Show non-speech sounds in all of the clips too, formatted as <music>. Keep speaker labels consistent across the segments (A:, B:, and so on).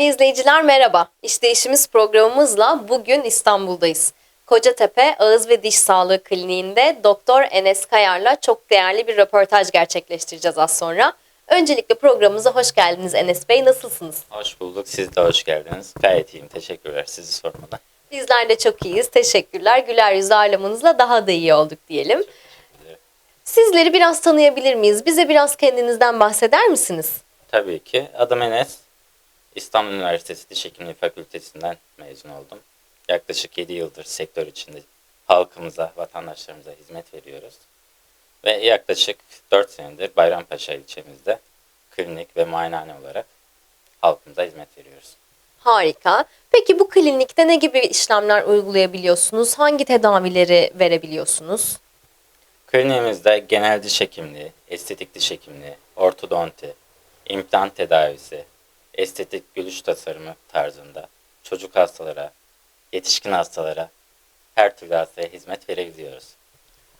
A: Değerli izleyiciler merhaba. İşte işimiz programımızla bugün İstanbul'dayız. Kocatepe Ağız ve Diş Sağlığı Kliniğinde Doktor Enes Kayar'la çok değerli bir röportaj gerçekleştireceğiz az sonra. Öncelikle programımıza hoş geldiniz Enes Bey. Nasılsınız?
B: Hoş bulduk. Siz de hoş geldiniz. Gayet iyiyim. Teşekkürler sizi sormadan.
A: Bizler de çok iyiyiz. Teşekkürler. Güler yüzlü ağırlamanızla daha da iyi olduk diyelim. Sizleri biraz tanıyabilir miyiz? Bize biraz kendinizden bahseder misiniz?
B: Tabii ki. Adım Enes. İstanbul Üniversitesi Diş Hekimliği Fakültesinden mezun oldum. Yaklaşık 7 yıldır sektör içinde halkımıza, vatandaşlarımıza hizmet veriyoruz. Ve yaklaşık 4 senedir Bayrampaşa ilçemizde klinik ve muayenehane olarak halkımıza hizmet veriyoruz.
A: Harika. Peki bu klinikte ne gibi işlemler uygulayabiliyorsunuz? Hangi tedavileri verebiliyorsunuz?
B: Kliniğimizde genel diş hekimliği, estetik diş hekimliği, ortodonti, implant tedavisi, estetik gülüş tasarımı tarzında çocuk hastalara, yetişkin hastalara her türlü hastaya hizmet verebiliyoruz.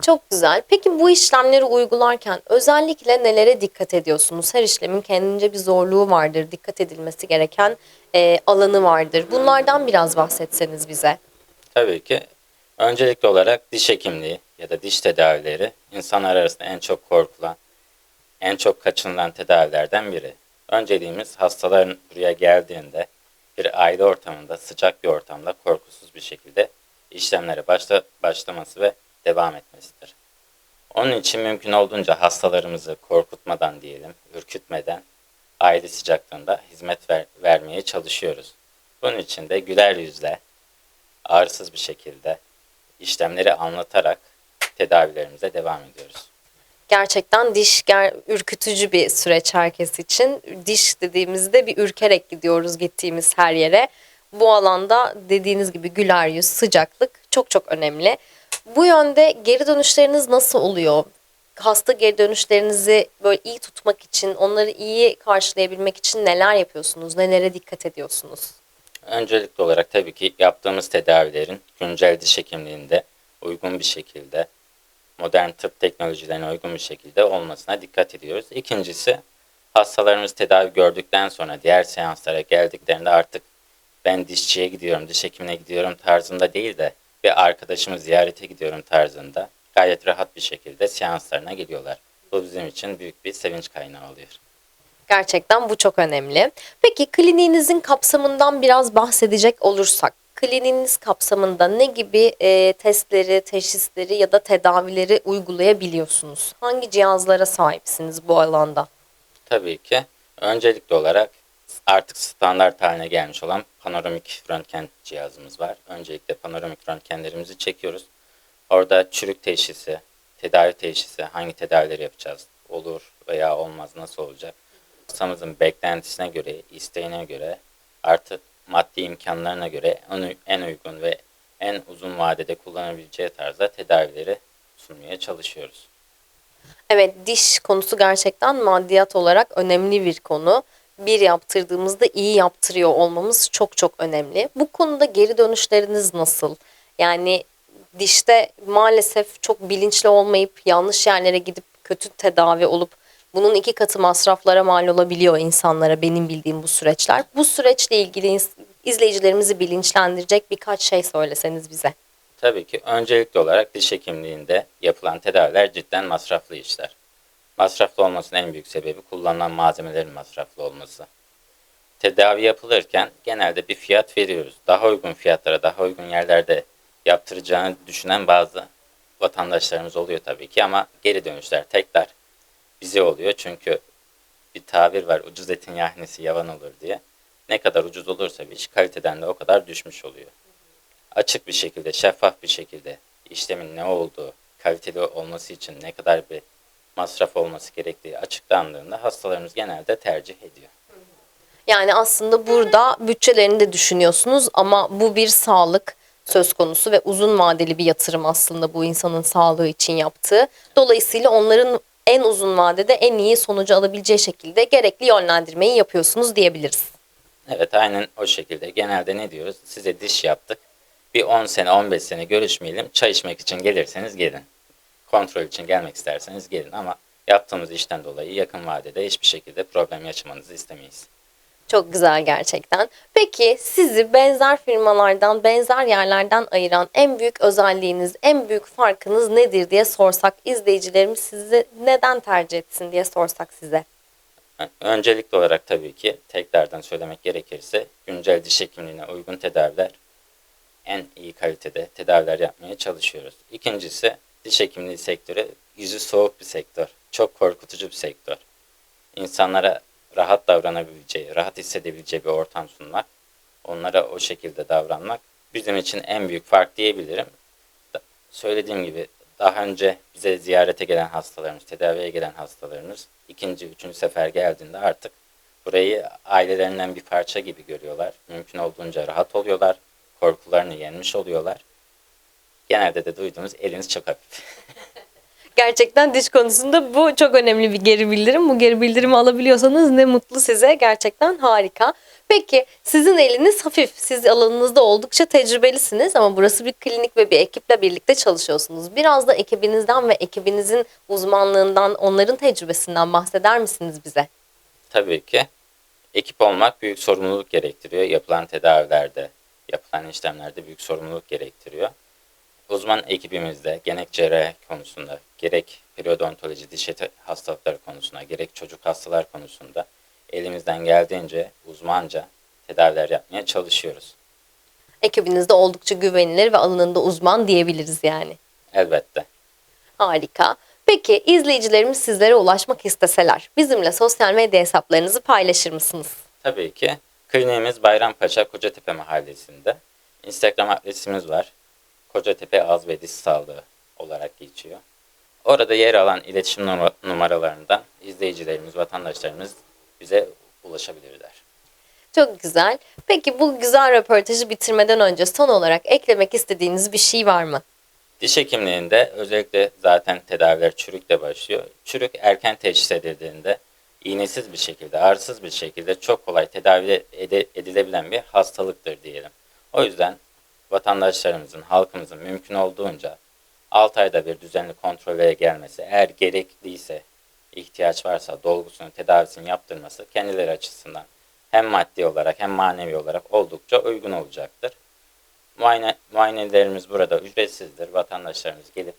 A: Çok güzel. Peki bu işlemleri uygularken özellikle nelere dikkat ediyorsunuz? Her işlemin kendince bir zorluğu vardır, dikkat edilmesi gereken e, alanı vardır. Bunlardan biraz bahsetseniz bize.
B: Tabii ki öncelikli olarak diş hekimliği ya da diş tedavileri insanlar arasında en çok korkulan, en çok kaçınılan tedavilerden biri. Önceliğimiz hastaların buraya geldiğinde bir aile ortamında sıcak bir ortamda korkusuz bir şekilde işlemlere başla, başlaması ve devam etmesidir. Onun için mümkün olduğunca hastalarımızı korkutmadan diyelim, ürkütmeden aile sıcaklığında hizmet ver, vermeye çalışıyoruz. Bunun için de güler yüzle, ağrısız bir şekilde işlemleri anlatarak tedavilerimize devam ediyoruz.
A: Gerçekten diş ger- ürkütücü bir süreç herkes için. Diş dediğimizde bir ürkerek gidiyoruz gittiğimiz her yere. Bu alanda dediğiniz gibi güler yüz, sıcaklık çok çok önemli. Bu yönde geri dönüşleriniz nasıl oluyor? Hasta geri dönüşlerinizi böyle iyi tutmak için, onları iyi karşılayabilmek için neler yapıyorsunuz? Nelere dikkat ediyorsunuz?
B: Öncelikli olarak tabii ki yaptığımız tedavilerin güncel diş hekimliğinde uygun bir şekilde, modern tıp teknolojilerine uygun bir şekilde olmasına dikkat ediyoruz. İkincisi, hastalarımız tedavi gördükten sonra diğer seanslara geldiklerinde artık ben dişçiye gidiyorum, diş hekimine gidiyorum tarzında değil de bir arkadaşımı ziyarete gidiyorum tarzında gayet rahat bir şekilde seanslarına geliyorlar. Bu bizim için büyük bir sevinç kaynağı oluyor.
A: Gerçekten bu çok önemli. Peki kliniğinizin kapsamından biraz bahsedecek olursak, kliniğiniz kapsamında ne gibi e, testleri, teşhisleri ya da tedavileri uygulayabiliyorsunuz? Hangi cihazlara sahipsiniz bu alanda?
B: Tabii ki. Öncelikli olarak artık standart haline gelmiş olan panoramik röntgen cihazımız var. Öncelikle panoramik röntgenlerimizi çekiyoruz. Orada çürük teşhisi, tedavi teşhisi, hangi tedavileri yapacağız, olur veya olmaz, nasıl olacak? Hastamızın beklentisine göre, isteğine göre, artık maddi imkanlarına göre en, uygun ve en uzun vadede kullanabileceği tarzda tedavileri sunmaya çalışıyoruz.
A: Evet diş konusu gerçekten maddiyat olarak önemli bir konu. Bir yaptırdığımızda iyi yaptırıyor olmamız çok çok önemli. Bu konuda geri dönüşleriniz nasıl? Yani dişte maalesef çok bilinçli olmayıp yanlış yerlere gidip kötü tedavi olup bunun iki katı masraflara mal olabiliyor insanlara benim bildiğim bu süreçler. Bu süreçle ilgili izleyicilerimizi bilinçlendirecek birkaç şey söyleseniz bize.
B: Tabii ki öncelikli olarak diş hekimliğinde yapılan tedaviler cidden masraflı işler. Masraflı olmasının en büyük sebebi kullanılan malzemelerin masraflı olması. Tedavi yapılırken genelde bir fiyat veriyoruz. Daha uygun fiyatlara, daha uygun yerlerde yaptıracağını düşünen bazı vatandaşlarımız oluyor tabii ki ama geri dönüşler tekrar bize oluyor. Çünkü bir tabir var ucuz etin yahnisi yavan olur diye. Ne kadar ucuz olursa bir iş kaliteden de o kadar düşmüş oluyor açık bir şekilde, şeffaf bir şekilde işlemin ne olduğu, kaliteli olması için ne kadar bir masraf olması gerektiği açıklandığında hastalarımız genelde tercih ediyor.
A: Yani aslında burada bütçelerini de düşünüyorsunuz ama bu bir sağlık söz konusu ve uzun vadeli bir yatırım aslında bu insanın sağlığı için yaptığı. Dolayısıyla onların en uzun vadede en iyi sonucu alabileceği şekilde gerekli yönlendirmeyi yapıyorsunuz diyebiliriz.
B: Evet aynen o şekilde. Genelde ne diyoruz? Size diş yaptık. Bir 10 sene 15 sene görüşmeyelim. Çay içmek için gelirseniz gelin. Kontrol için gelmek isterseniz gelin ama yaptığımız işten dolayı yakın vadede hiçbir şekilde problem yaşamanızı istemeyiz.
A: Çok güzel gerçekten. Peki sizi benzer firmalardan, benzer yerlerden ayıran en büyük özelliğiniz, en büyük farkınız nedir diye sorsak, izleyicilerimiz sizi neden tercih etsin diye sorsak size.
B: Öncelikli olarak tabii ki tekrardan söylemek gerekirse güncel diş hekimliğine uygun tedaviler en iyi kalitede tedaviler yapmaya çalışıyoruz. İkincisi diş hekimliği sektörü yüzü soğuk bir sektör. Çok korkutucu bir sektör. İnsanlara rahat davranabileceği, rahat hissedebileceği bir ortam sunmak, onlara o şekilde davranmak bizim için en büyük fark diyebilirim. Söylediğim gibi daha önce bize ziyarete gelen hastalarımız, tedaviye gelen hastalarımız ikinci, üçüncü sefer geldiğinde artık burayı ailelerinden bir parça gibi görüyorlar. Mümkün olduğunca rahat oluyorlar, korkularını yenmiş oluyorlar. Genelde de duyduğumuz eliniz çok hafif. <laughs>
A: Gerçekten diş konusunda bu çok önemli bir geri bildirim. Bu geri bildirimi alabiliyorsanız ne mutlu size. Gerçekten harika. Peki sizin eliniz hafif. Siz alanınızda oldukça tecrübelisiniz ama burası bir klinik ve bir ekiple birlikte çalışıyorsunuz. Biraz da ekibinizden ve ekibinizin uzmanlığından, onların tecrübesinden bahseder misiniz bize?
B: Tabii ki ekip olmak büyük sorumluluk gerektiriyor. Yapılan tedavilerde, yapılan işlemlerde büyük sorumluluk gerektiriyor. Uzman ekibimizde gerek cerrahi konusunda, gerek periodontoloji, diş eti hastalıkları konusunda, gerek çocuk hastalar konusunda elimizden geldiğince uzmanca tedaviler yapmaya çalışıyoruz.
A: Ekibinizde oldukça güvenilir ve alanında uzman diyebiliriz yani.
B: Elbette.
A: Harika. Peki izleyicilerimiz sizlere ulaşmak isteseler bizimle sosyal medya hesaplarınızı paylaşır mısınız?
B: Tabii ki kliniğimiz Bayrampaşa Kocatepe Mahallesi'nde. Instagram adresimiz var. Kocatepe Ağız ve Diş Sağlığı olarak geçiyor. Orada yer alan iletişim numa- numaralarından izleyicilerimiz, vatandaşlarımız bize ulaşabilirler.
A: Çok güzel. Peki bu güzel röportajı bitirmeden önce son olarak eklemek istediğiniz bir şey var mı?
B: Diş hekimliğinde özellikle zaten tedaviler çürükle başlıyor. Çürük erken teşhis edildiğinde iğnesiz bir şekilde, ağrısız bir şekilde çok kolay tedavi edilebilen bir hastalıktır diyelim. O yüzden vatandaşlarımızın, halkımızın mümkün olduğunca 6 ayda bir düzenli kontrole gelmesi, eğer gerekliyse, ihtiyaç varsa dolgusunu, tedavisini yaptırması kendileri açısından hem maddi olarak hem manevi olarak oldukça uygun olacaktır. Muayene, muayenelerimiz burada ücretsizdir. Vatandaşlarımız gelip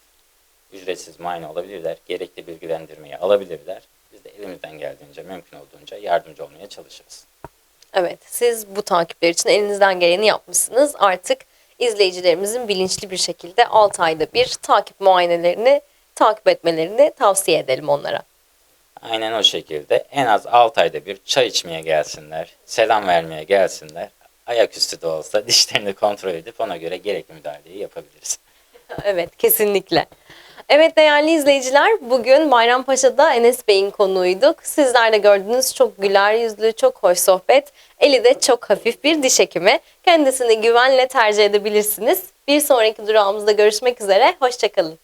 B: ücretsiz muayene olabilirler. Gerekli bilgilendirmeyi alabilirler. Biz de elimizden geldiğince, mümkün olduğunca yardımcı olmaya çalışırız.
A: Evet, siz bu takipler için elinizden geleni yapmışsınız. Artık izleyicilerimizin bilinçli bir şekilde 6 ayda bir takip muayenelerini takip etmelerini tavsiye edelim onlara.
B: Aynen o şekilde en az 6 ayda bir çay içmeye gelsinler, selam vermeye gelsinler. Ayaküstü de olsa dişlerini kontrol edip ona göre gerekli müdahaleyi yapabiliriz. <laughs>
A: Evet, kesinlikle. Evet değerli izleyiciler, bugün Bayrampaşa'da Enes Bey'in konuğuyduk. Sizler de gördüğünüz çok güler yüzlü, çok hoş sohbet. Eli de çok hafif bir diş hekimi. Kendisini güvenle tercih edebilirsiniz. Bir sonraki durağımızda görüşmek üzere, hoşçakalın.